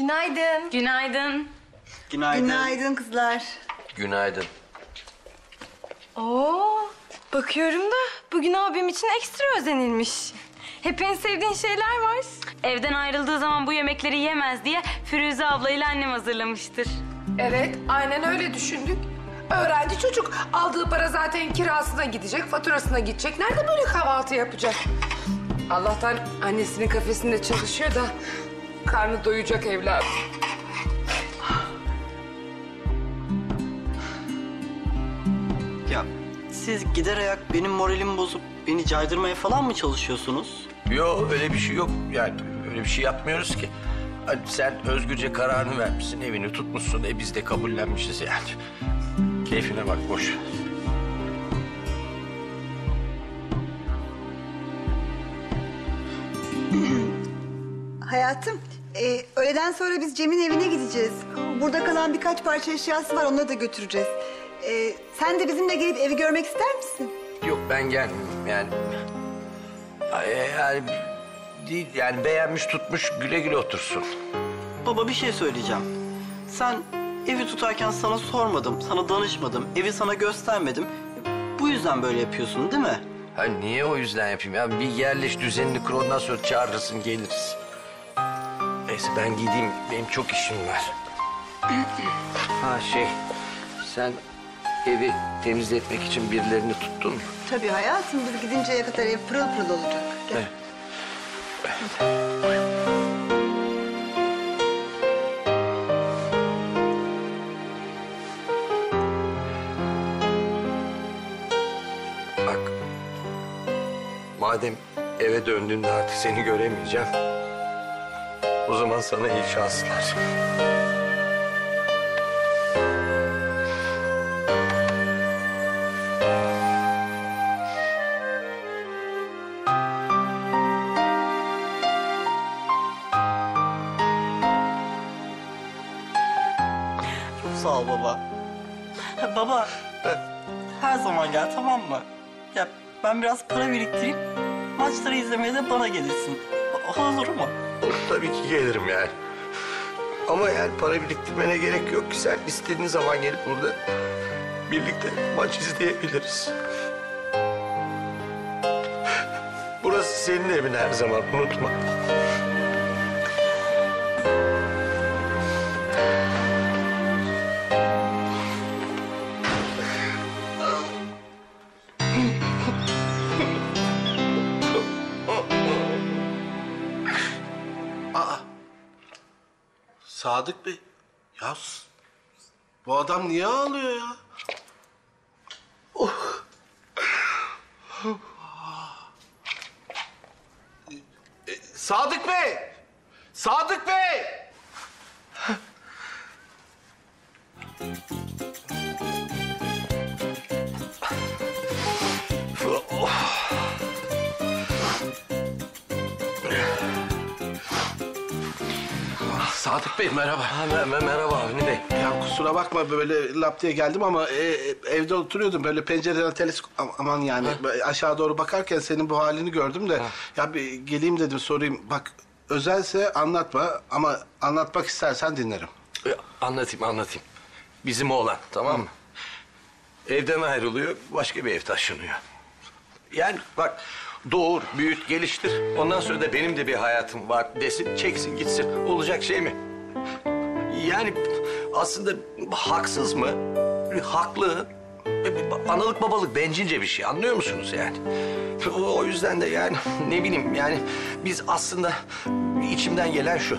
Günaydın. Günaydın. Günaydın. Günaydın kızlar. Günaydın. Oo, bakıyorum da bugün abim için ekstra özenilmiş. Hep en sevdiğin şeyler var. Evden ayrıldığı zaman bu yemekleri yemez diye Firuze ablayla annem hazırlamıştır. Evet, aynen öyle düşündük. Öğrenci çocuk. Aldığı para zaten kirasına gidecek, faturasına gidecek. Nerede böyle kahvaltı yapacak? Allah'tan annesinin kafesinde çalışıyor da karnı doyacak evladım. Ya siz gider ayak benim moralimi bozup beni caydırmaya falan mı çalışıyorsunuz? Yok öyle bir şey yok. Yani öyle bir şey yapmıyoruz ki. Hani sen özgürce kararını vermişsin, evini tutmuşsun. E biz de kabullenmişiz yani. Keyfine bak boş. Hayatım, e, öğleden sonra biz Cem'in evine gideceğiz. Burada kalan birkaç parça eşyası var, onları da götüreceğiz. E, sen de bizimle gelip evi görmek ister misin? Yok ben gelmiyorum yani. Ay, Yani değil yani beğenmiş tutmuş güle güle otursun. Baba bir şey söyleyeceğim. Sen evi tutarken sana sormadım, sana danışmadım, evi sana göstermedim. Bu yüzden böyle yapıyorsun değil mi? Ha niye o yüzden yapayım ya? Bir yerleş düzenini kur ondan sonra çağırırsın geliriz. Neyse ben gideyim benim çok işim var. ha şey sen evi temizletmek için birilerini tuttun mu? Tabii hayatım, biz gidinceye kadar ev pırıl pırıl olacak. Gel. Evet. Bak. Madem eve döndüğünde artık seni göremeyeceğim. O zaman sana iyi şanslar. Çok sağ ol baba. Baba, her zaman gel tamam mı? Ya ben biraz para biriktireyim, maçları izlemeye de bana gelirsin. Olur mu? Tabii ki gelirim yani. Ama yani para biriktirmene gerek yok ki. Sen istediğin zaman gelip burada birlikte maç izleyebiliriz. Burası senin evin her zaman unutma. Sadık Bey, ya bu adam niye ağlıyor ya? Oh. E, Sadık Bey! Sadık Bey! Sadık Bey merhaba. Ha, mer- merhaba Avni Bey. Ya kusura bakma böyle lap diye geldim ama e, e, evde oturuyordum böyle pencereden teleskop am- aman yani böyle aşağı doğru bakarken senin bu halini gördüm de ya bir geleyim dedim sorayım bak özelse anlatma ama anlatmak istersen dinlerim. E, Anlatayım, anlatayım. Bizim oğlan, tamam mı? Evden ayrılıyor, başka bir ev taşınıyor. Yani bak, doğur, büyüt, geliştir. Ondan sonra da benim de bir hayatım var desin, çeksin gitsin. Olacak şey mi? Yani aslında haksız mı? Haklı. E, Analık babalık bencilce bir şey, anlıyor musunuz yani? O, yüzden de yani ne bileyim yani biz aslında içimden gelen şu.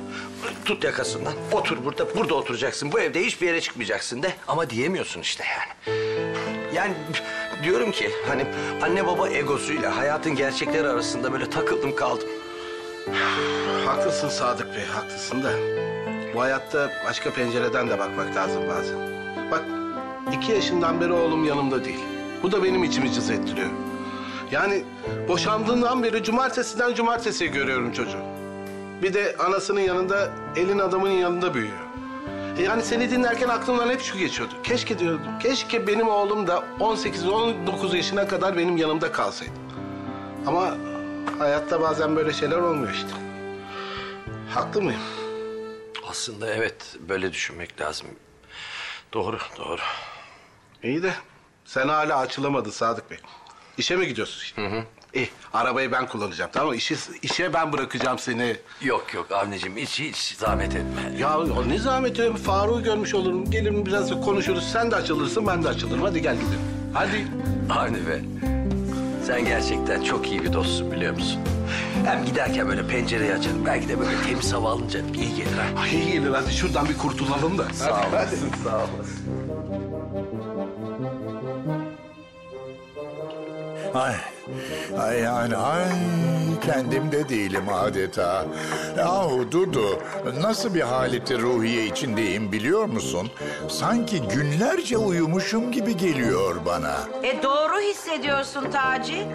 Tut yakasından, otur burada, burada oturacaksın. Bu evde hiçbir yere çıkmayacaksın de ama diyemiyorsun işte yani. Yani diyorum ki hani anne baba egosuyla hayatın gerçekleri arasında böyle takıldım kaldım. Haklısın Sadık Bey haklısın da bu hayatta başka pencereden de bakmak lazım bazen. Bak iki yaşından beri oğlum yanımda değil. Bu da benim içimi cız ettiriyor. Yani boşandığından beri cumartesiden cumartesiye görüyorum çocuğu. Bir de anasının yanında, elin adamın yanında büyüyor. E Yani seni dinlerken aklımdan hep şu geçiyordu. Keşke diyordum, keşke benim oğlum da 18-19 yaşına kadar benim yanımda kalsaydı. Ama hayatta bazen böyle şeyler olmuyor işte. Haklı mıyım? Aslında evet böyle düşünmek lazım. Doğru, doğru. İyi de sen hala açılamadın Sadık Bey. İşe mi gidiyorsun? Hı hı. İyi, arabayı ben kullanacağım tamam mı? İşi, işe ben bırakacağım seni. Yok yok Avni'cim hiç hiç zahmet etme. Ya, ya ne zahmeti Faruk'u görmüş olurum. Gelir biraz konuşuruz. Sen de açılırsın ben de açılırım. Hadi gel gidelim. Hadi. Avni be. Sen gerçekten çok iyi bir dostsun biliyor musun? Hem giderken böyle pencereyi açarım. Belki de böyle temiz hava alınca iyi gelir ha. Ay iyi gelir hadi şuradan bir kurtulalım da. Sağ olasın, sağ olasın. Ay, ay yani ay kendimde değilim adeta. Yahu Dudu, nasıl bir haleti ruhiye içindeyim biliyor musun? Sanki günlerce uyumuşum gibi geliyor bana. E doğru hissediyorsun Taci.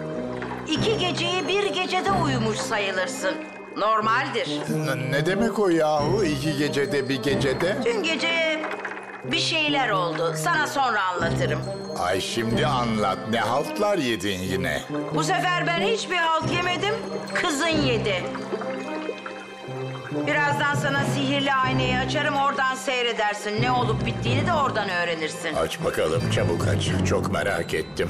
İki geceyi bir gecede uyumuş sayılırsın. Normaldir. Ne demek o yahu iki gecede bir gecede? Dün gece bir şeyler oldu. Sana sonra anlatırım. Ay şimdi anlat ne haltlar yedin yine? Bu sefer ben hiçbir halt yemedim. Kızın yedi. Birazdan sana sihirli aynayı açarım. Oradan seyredersin. Ne olup bittiğini de oradan öğrenirsin. Aç bakalım çabuk aç çok merak ettim.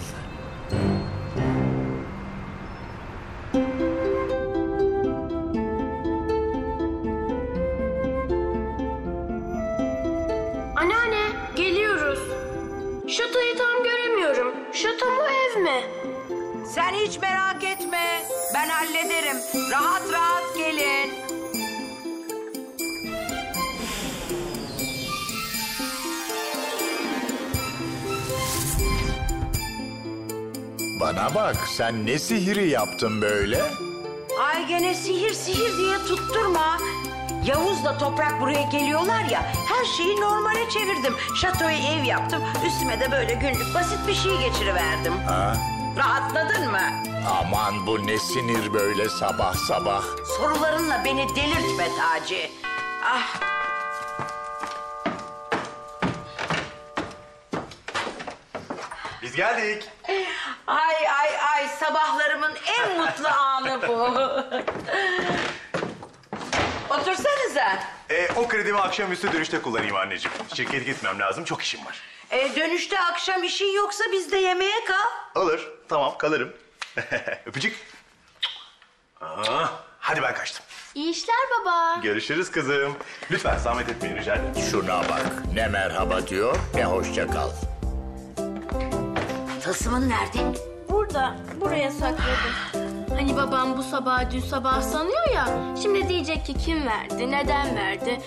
Ben hallederim. Rahat rahat gelin. Bana bak sen ne sihiri yaptın böyle? Ay gene sihir sihir diye tutturma. Yavuz'la Toprak buraya geliyorlar ya, her şeyi normale çevirdim. Şatoyu ev yaptım, üstüme de böyle günlük basit bir şey geçiriverdim. Ha? Rahatladın mı? Aman bu ne sinir böyle sabah sabah. Sorularınla beni delirtme Taci. Ah, Biz geldik. ay ay ay sabahlarımın en mutlu anı bu. Otursanıza. Ee, o kredimi akşamüstü dönüşte kullanayım anneciğim. Şirkete gitmem lazım, çok işim var. E, dönüşte akşam işin yoksa biz de yemeğe kal. Olur, tamam kalırım. Öpücük. Aa, hadi ben kaçtım. İyi işler baba. Görüşürüz kızım. Lütfen zahmet etmeyin rica ederim. Şuna bak ne merhaba diyor ne hoşça kal. Tasımın nerede? Burada, buraya sakladım. Hani babam bu sabah dün sabah sanıyor ya. Şimdi diyecek ki kim verdi, neden verdi.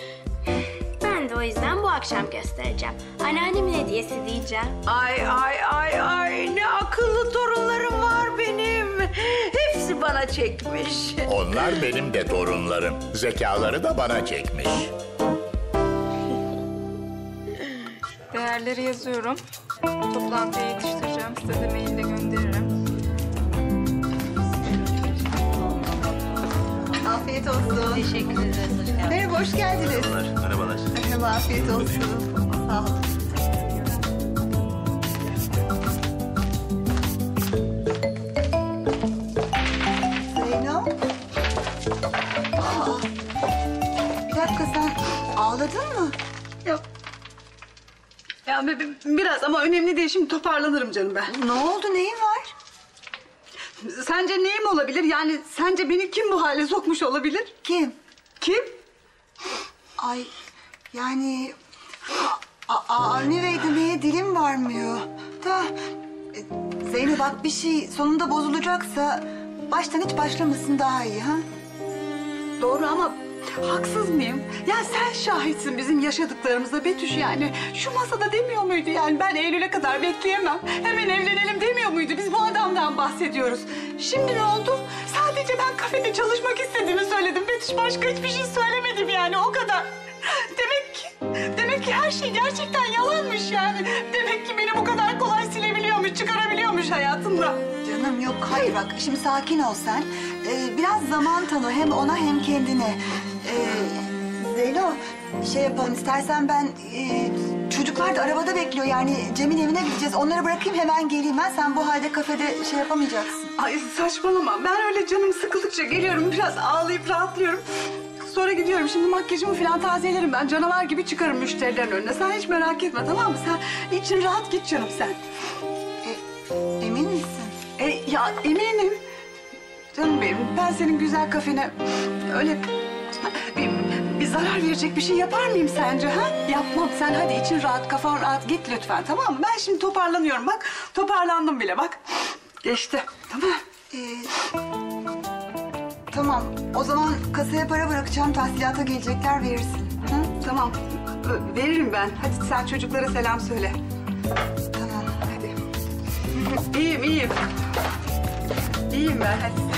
De o yüzden bu akşam göstereceğim. Anneannemin hediyesi diyeceğim. Ay ay ay ay ne akıllı torunlarım var benim. Hepsi bana çekmiş. Onlar benim de torunlarım. Zekaları da bana çekmiş. Değerleri yazıyorum. Toplantıya yetiştireceğim. Size de maille gönderirim. Afiyet olsun. Teşekkür ederiz. Merhaba, hoş geldiniz. Merhabalar. Merhaba, afiyet olsun. Sağ olun. Zeyno. Aa, bir dakika sen ağladın mı? Yok. Ya bi- bi- biraz ama önemli değil. Şimdi toparlanırım canım ben. Ne oldu? Neyin var? Sence neyim olabilir? Yani sence beni kim bu hale sokmuş olabilir? Kim? Kim? Ay yani... A- a- Bey demeye dilim varmıyor. Da e, Zeyno bak bir şey sonunda bozulacaksa baştan hiç başlamasın daha iyi ha? Doğru ama haksız mıyım? Ya sen şahitsin bizim yaşadıklarımıza Betüş yani. Şu masada demiyor muydu yani ben Eylül'e kadar bekleyemem. Hemen evlenelim demiyor muydu? Biz bu adamdan bahsediyoruz. Şimdi ne oldu? Sadece ben kafede çalışmak istediğimi söyledim. Betüş başka hiçbir şey söylemedim yani o kadar. Demek ki, demek ki her şey gerçekten yalanmış yani. Demek ki beni bu kadar kolay silebiliyormuş, çıkarabiliyormuş hayatımda. Canım yok hayır bak şimdi sakin ol sen. Ee, biraz zaman tanı hem ona hem kendine. Ee, Zeyno şey yapalım istersen ben e, çocuklar da arabada bekliyor yani Cem'in evine gideceğiz. Onları bırakayım hemen geleyim ben. Sen bu halde kafede şey yapamayacaksın. Ay saçmalama. Ben öyle canım sıkıldıkça geliyorum. Biraz ağlayıp rahatlıyorum. Sonra gidiyorum. Şimdi makyajımı falan tazelerim ben. Canavar gibi çıkarım müşterilerin önüne. Sen hiç merak etme tamam mı? Sen için rahat git canım sen. ya eminim. Canım benim ben senin güzel kafene öyle bir, bir zarar verecek bir şey yapar mıyım sence ha? Yapmam. Sen hadi için rahat, kafan rahat git lütfen tamam mı? Ben şimdi toparlanıyorum bak. Toparlandım bile bak. Geçti. Tamam. Ee, tamam. O zaman kasaya para bırakacağım. Tahsilata gelecekler verirsin. Hı? Tamam. Veririm ben. Hadi sen çocuklara selam söyle. Tamam. Hadi. iyiyim, iyiyim. İyiyim ben. Hadi.